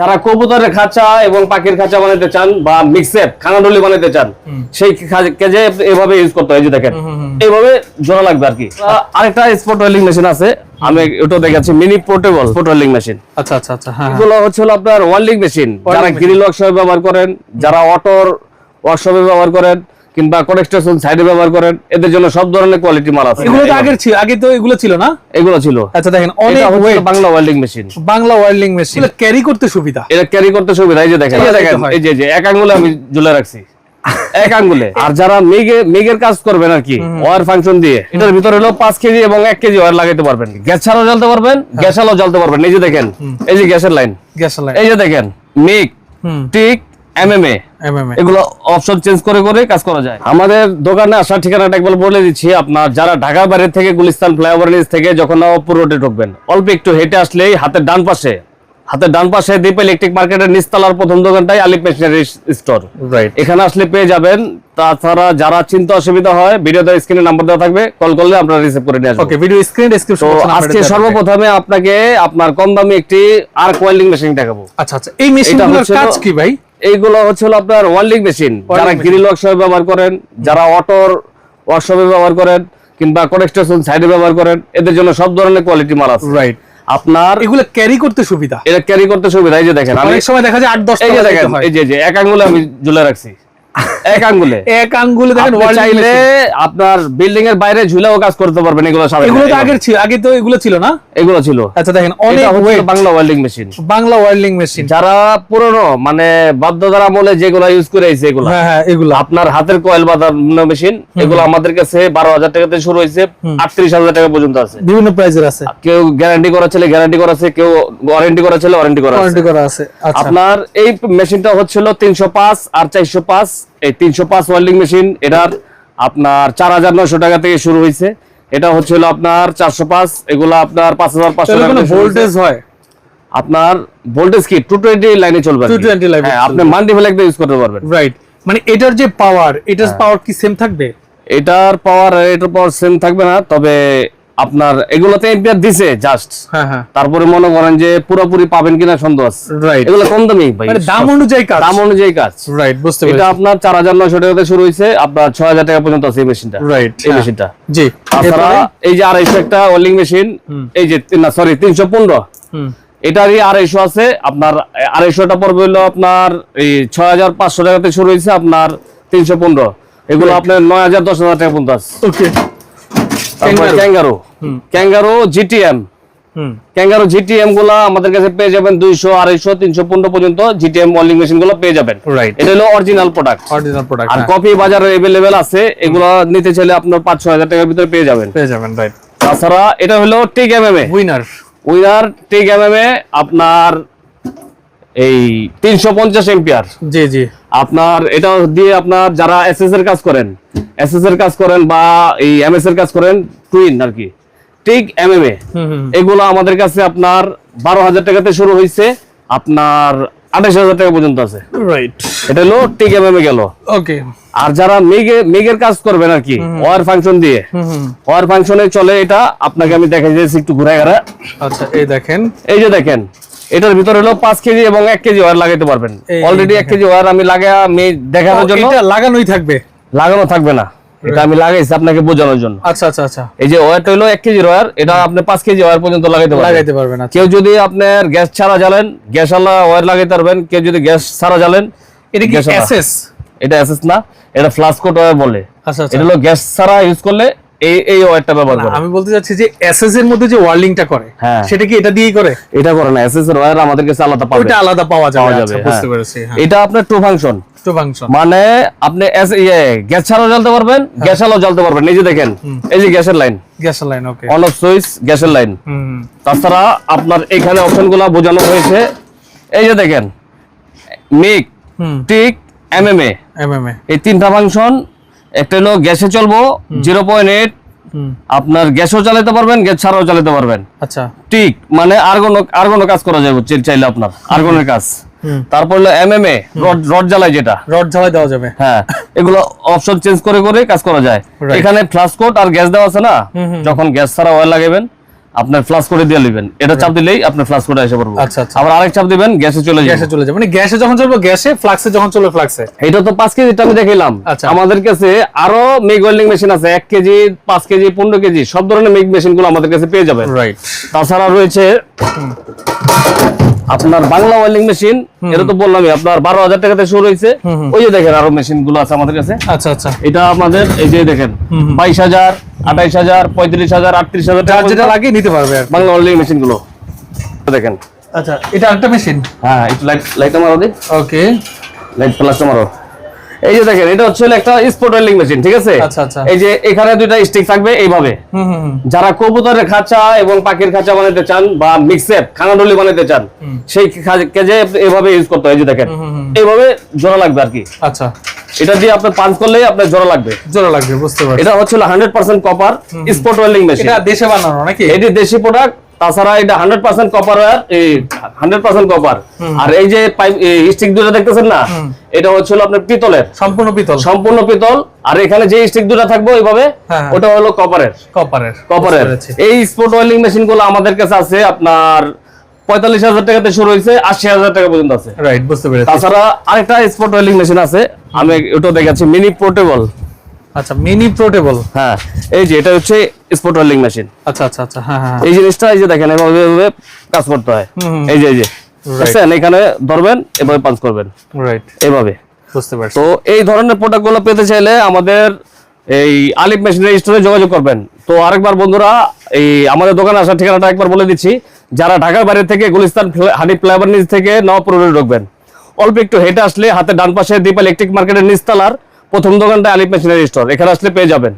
যারা কবুতরের খাঁচা এবং পাখির খাঁচা বানাতে চান বা মিক্সেপ খানাডলি বানাতে চান সেই কেজে এভাবে ইউজ করতে হয় যে দেখেন। এইভাবে জোড়া লাগবে আর কি। আ- আরেকটা স্পট ওয়েলিং মেশিন আছে আমি ওটা দেখাচ্ছি mini portable spot welding machine আচ্ছা আচ্ছা আচ্ছা হ্যাঁ হ্যাঁ। এগুলো হচ্ছে হলো আপনার ওয়েল্ডিং মেশিন যারা। গ্রিল ওয়ার্কশপে ব্যবহার করেন যারা অটোর ওয়ার্কশপে ব্যবহার করেন কিংবা কনেক্সটেশন সাইডে ব্যবহার করেন এদের জন্য সব ধরনের কোয়ালিটি মাল আছে। এগুলো তো আগের ছিল আগে তো এগুলো ছিল না? এগুলো ছিল। আচ্ছা দেখেন অনেক weight Bangla welding machine Bangla welding machine এটা ক্যারি করতে সুবিধা। এটা ক্যারি করতে সুবিধা এই যে দেখেন এই যে দেখেন এই যে যে এক আঙ্গুলে আমি ঝুলে রাখছি। এক আঙ্গুলে। আর যারা মেঘে মেঘের কাজ করবেন আর কি ওয়ার ফাংশন দিয়ে এটার ভিতরে হলো পাঁচ কেজি এবং এক কেজি ওয়ার লাগাতে পারবেন। গ্যাস ছাড়াও জ্বালতে পারবেন গ্যাস আলো জ্বালতে পারবেন। এই যে দেখেন এই যে গ্যাসের লাইন গ্যাস লাইন এই যে দেখেন মেঘ টিক এমএমএ এমএমএ এগুলো অপশন চেঞ্জ করে করে কাজ করা যায়। আমাদের দোকানে আসার ঠিকানাটা একবার বলে দিচ্ছি। আপনার যারা ঢাকার বাইরে থেকে গুলিস্তান ফ্লাইওভার নিচ থেকে যখন নবাবপুর রোডে ঢুকবেন অল্প একটু হেঁটে আসলেই হাতের ডান পাশে হাতের ডান পাশে দীপ ইলেকট্রিক মার্কেটের নিচতলার প্রথম দোকানটাই আলিপ মেশিনারি স্টোর এখানে আসলে পেয়ে যাবেন। তাছাড়া যারা চিন্তা অসুবিধা হয় ভিডিওতে স্ক্রিনে নাম্বার দেওয়া থাকবে। কল করলে আমরা রিসিভ করে নিয়ে আসব ওকে ভিডিও স্ক্রিন ডেসক্রিপশন আজকে সর্বপ্রথমে আপনাকে আপনার কম দামি একটি আর কোয়েলিং মেশিন দেখাবো। আচ্ছা আচ্ছা এই মেশিনগুলোর কাজ কি ভাই? এইগুলো হচ্ছে আপনার ওয়েল্ডিং মেশিন যারা। গ্রিল ওয়ার্কশপে ব্যবহার করেন যারা অটোর ওয়ার্কশপে ব্যবহার করেন কিংবা কনেক্সটেশন সাইডে ব্যবহার করেন এদের জন্য সব ধরনের কোয়ালিটি মাল আছে। রাইট আপনার এগুলো ক্যারি করতে সুবিধা। এটা ক্যারি করতে সুবিধা এই যে দেখেন অনেক সময় দেখা যায় আট দশ এই যে দেখেন এই যে এক আঙ্গুলে আমি ঝুলে রাখছি। এক আঙ্গুলে। এক আঙ্গুলে দেখেন চাইলে আপনার বিল্ডিং এর বাইরে ঝুলেও কাজ করতে পারবেন এগুলো এগুলো তো আগের ছিল আগে তো এগুলো ছিল না? এগুলো ছিল। আচ্ছা দেখেন অনেক Bangla welding machine Bangla welding machine যারা পুরনো মানে বাধ্যতার আমলে যেগুলো ইউজ করে আইছে এগুলো হ্যাঁ হ্যাঁ এগুলো। আপনার হাতের কয়েল বাঁধানো মেশিন এগুলো আমাদের কাছে বারো হাজার টাকা থেকে শুরু আটত্রিশ হাজার টাকা পর্যন্ত আছে। বিভিন্ন প্রাইজের আছে। কেউ গ্যারান্টি করা ছিল গ্যারান্টি করা আছে কেউ ওয়ারেন্টি করা ছিল ওয়ারেন্টি করা আছে। ওয়ারেন্টি করা আছে আচ্ছা। আপনার এই মেশিনটা হচ্ছিল তিনশো পাঁচ আর চারশো পাঁচ। এই তিনশো পাঁচ ওয়েল্ডিং মেশিন এটার আপনার চার হাজার নয়শো টাকা থেকে শুরু হয়েছে। এটা হচ্ছিল আপনার চারশো পাঁচ এগুলো আপনার পাঁচ হাজার পাঁচশো। ভোল্টেজ হয়? আপনার ভোল্টেজ কি? টু টোয়েন্টি লাইনে চলবে টু টোয়েন্টি 220 লাইনে হ্যাঁ আপনি মাল্টি ফ্ল্যাগ ইউজ করতে পারবেন। রাইট মানে এটার যে পাওয়ার এটার হ্যাঁ। পাওয়ার কি সেম থাকবে? এটার পাওয়ার এটার পাওয়ার সেম থাকবে না তবে আপনার এগুলোতে এম্পিয়ার দিছে জাস্ট হ্যাঁ হ্যাঁ। তারপরে মনে করেন যে পুরোপুরি পাবেন কিনা সন্দেহ আছে। রাইট এগুলো কম দামি ভাই। মানে দাম অনুযায়ী কাজ। দাম অনুযায়ী কাজ। রাইট বুঝতে এটা আপনার চার হাজার নয়শো টাকাতে শুরু হয়েছে আপনার ছয় হাজার টাকা পর্যন্ত আছে এই মেশিনটা। রাইট এই মেশিনটা। জি। তাছাড়া এই যে আড়াইশো একটা ওয়েল্ডিং মেশিন এই যে না সরি তিনশো পনেরো। হুম। এটারই আড়াইশো আছে আপনার আড়াইশোটা পড়বে হলো আপনার এই ছয় হাজার পাঁচশো টাকাতে শুরু হয়েছে আপনার তিনশো পনেরো। এগুলো আপনার নয় হাজার দশ হাজার টাকা পর্যন্ত আছে। ওকে তারপর ক্যাঙ্গারো। ক্যাঙ্গারো। জিটিএম ক্যাঙ্গারো জিটিএমগুলা আমাদের কাছে পেয়ে যাবেন দুইশো আড়াইশো তিনশো পনেরো পর্যন্ত জিটিএম ওয়েল্ডিং মেশিনগুলো পেয়ে যাবেন. এটা হলো অরিজিনাল প্রোডাক্ট অরিজিনাল প্রোডাক্ট আর কপি বাজারে এভেলেবেল আছে এগুলো নিতে চাইলে আপনার পাঁচ ছ হাজার টাকার ভিতরে পেয়ে যাবেন। পেয়ে যাবেন রাইট তাছাড়া এটা হলো TIG MMA winner winner TIG MMA আপনার এই তিনশো পঞ্চাশ এম্পিয়ার জি জি। আপনার এটা দিয়ে আপনার যারা এসএস এর কাজ করেন এসএস এর কাজ করেন বা এই এমএস এর কাজ করেন টুইন আর কি। এমএমএ হুম হুম এগুলো আমাদের কাছে আপনার বারো হাজার টাকাতে শুরু হয়েছে আপনার আঠাশ হাজার টাকা পর্যন্ত আছে। রাইট এটা হলো টিক এমএমএ গেল। ওকে আর যারা মেঘে মেঘের কাজ করবেন আর কি ওয়ার ফাংশন দিয়ে ওয়ার ফাংশনে চলে এটা আপনাকে আমি দেখাই দিয়েছি একটু ঘুরে ঘুরে। আচ্ছা এই দেখেন। এই যে দেখেন এটার ভিতরে হলো পাঁচ কেজি এবং এক কেজি ওয়ার লাগাইতে পারবেন। অলরেডি এক কেজি ওয়ার আমি লাগা আমি দেখানোর জন্য এটা লাগানোই থাকবে? লাগানো থাকবে না। এটা আমি লাগাইছি আপনাকে বোঝানোর জন্য। আচ্ছা আচ্ছা আচ্ছা। এই যে ওয়ারটা হলো এক কেজি ওয়ার এটা আপনি পাঁচ কেজি ওয়ার পর্যন্ত লাগাইতে পারবেন। লাগাইতে পারবেন আচ্ছা। কেউ যদি আপনার গ্যাস ছাড়া জ্বালেন গ্যাস আলা ওয়ার লাগাইতে পারবেন। কেউ যদি গ্যাস ছাড়া জ্বালেন এটা কি। এসএস এটা এসএস না এটা ফ্লাশ কোট ওয়ার বলে। আচ্ছা আচ্ছা। এটা হলো গ্যাস ছাড়া ইউজ করলে এই এই ওয়ারটা ব্যবহার করে। আমি বলতে চাচ্ছি যে এসএস এর মধ্যে যে ওয়ার্লিংটা করে হ্যাঁ। সেটা কি এটা দিয়েই করে? এটা করে না এসএস এর আমাদের কাছে আলাদা পাবে। ওটা আলাদা পাওয়া যাবে আচ্ছা বুঝতে হ্যাঁ। পেরেছি হ্যাঁ। এটা আপনার টু ফাংশন টু ফাংশন মানে আপনি এস- ইয়ে, গ্যাস ছাড়াও জ্বালতে পারবেন গ্যাস আলো জ্বালতে পারবেন এই যে দেখেন এই যে গ্যাসের line gas line okay on off switch গ্যাসের লাইন তাছাড়া আপনার এখানে অপশনগুলো বোঝানো হয়েছে এই যে দেখেন মিক টিক এমএমএ এমএমএ এই তিনটা ফাংশন একটা হলো গ্যাসে চলবো জিরো পয়েন্ট এইট আপনার গ্যাসও চালাতে পারবেন গ্যাস ছাড়াও চালাতে পারবেন। আচ্ছা। ঠিক মানে আর্গন কোনো কাজ করা যাবে চাইলে আপনার আর্গনের কাজ। হুম। তারপর হলো এমএমএ রড রড জ্বালায় যেটা। রড দেওয়া যাবে। হ্যাঁ এগুলো অপশন চেঞ্জ করে করে কাজ করা যায়। এখানে ফ্লাশ কোট আর গ্যাস দেওয়া আছে না। যখন গ্যাস ছাড়া অয়েল লাগাবেন আপনার ফ্লাশ করে দিয়ে নেবেন। এটা চাপ দিলেই আপনার ফ্লাশ করে এসে পড়ব। আচ্ছা, আচ্ছা। আবার আরেক চাপ দিবেন গ্যাসে চলে যাবে। গ্যাসে চলে যাবে। মানে গ্যাসে যখন চলবে গ্যাসে ফ্লাক্সে যখন চলবে ফ্লাক্সে এটা তো পাঁচ কেজিটা আমি দেখাইলাম। আচ্ছা। আমাদের কাছে আরও মেগ ওয়েল্ডিং মেশিন আছে এক কেজি পাঁচ কেজি পনেরো কেজি সব ধরনের মেগ মেশিনগুলো আমাদের কাছে পেয়ে যাবেন। রাইট তাছাড়া রয়েছে আপনার বাংলা ওয়েল্ডিং মেশিন এটা তো বললামই আপনার বারো হাজার টাকাতে শুরু হয়েছে। ওই যে দেখেন আরও মেশিনগুলো আছে আমাদের কাছে। আচ্ছা আচ্ছা। এটা আমাদের এই যে দেখেন বাইশ হাজার আঠাইশ হাজার পঁয়ত্রিশ হাজার আটত্রিশ হাজার টাকা যেটা লাগে নিতে পারবে বাংলা ওয়েল্ডিং মেশিনগুলো। দেখেন। আচ্ছা এটা একটা মেশিন হ্যাঁ একটু লাইট লাইট মারো দিই ওকে লাইট প্লাসটা মারো। এই যে দেখেন এটা হচ্ছে একটা স্পোর্ট ওয়েল্ডিং মেশিন ঠিক আছে? আচ্ছা, আচ্ছা। এই যে এখানে দুইটা স্টিক থাকবে এইভাবে। যারা কবুতরের খাঁচা এবং পাখির খাঁচা বানাতে চান বা মিক্সেপ খানাডলি বানাতে চান সেই কেজে এভাবে ইউজ করতে হয় এই যে দেখেন। এইভাবে জোড়া লাগবে আর কি। আচ্ছা। এটা দিয়ে আপনি পাঞ্চ করলেই আপনার জোড়া লাগবে। জোড়া লাগবে বুঝতে পারছি। এটা হচ্ছে hundred percent copper spot welding machine এটা দেশে বানানো নাকি? এটি দেশি প্রোডাক্ট তাছাড়া এটা হান্ড্রেড পার্সেন্ট কপার এই হান্ড্রেড পার্সেন্ট কপার আর এই যে পাইপ স্টিক দুটো দেখতেছেন না? এটা হচ্ছে আপনার পিতলের। সম্পূর্ণ পিতল। সম্পূর্ণ পিতল। আর এখানে যে স্টিক দুটো থাকবে ওইভাবে হ্যাঁ। ওটা হলো কপারের কপারের কপারের এই স্পোর্ট ওয়েল্ডিং মেশিনগুলো আমাদের কাছে আছে আপনার পঁয়তাল্লিশ হাজার টাকাতে শুরু হয়েছে আশি হাজার টাকা পর্যন্ত আছে। রাইট বুঝতে পেরেছি। তাছাড়া আরেকটা স্পোর্ট ওয়েল্ডিং মেশিন আছে আমি ওটা দেখাচ্ছি মিনি পোর্টেবল আচ্ছা মিনি পোর্টেবল হ্যাঁ এই যে এটা হচ্ছে স্পোর্ট ওয়েল্ডিং মেশিন আচ্ছা আচ্ছা আচ্ছা হ্যাঁ হ্যাঁ এই জিনিসটা এই যে দেখেন এভাবে এভাবে কাজ করতে হয়। এই যে এই যে। দেখছেন? এখানে ধরবেন এভাবে পাঞ্চ করবেন। রাইট এভাবে। বুঝতে পারছি। তো এই ধরনের প্রোডাক্টগুলো পেতে চাইলে আমাদের এই আলিফ মেশিনারি স্টোরে যোগাযোগ করবেন। তো আরেকবার বন্ধুরা, এই আমাদের দোকানে আসার ঠিকানাটা একবার বলে দিচ্ছি। যারা ঢাকার বাইরে থেকে গুলিস্তান হানি ফ্লাইওভার নিচ থেকে নবপুর রোডে ঢুকবেন। অল্প একটু হেঁটে আসলে হাতে ডান পাশে দীপ ইলেকট্রিক মার্কেটের নিচতলার প্রথম দোকানটা আলিফ মেশিনারি স্টোর এখানে আসলে পেয়ে যাবেন।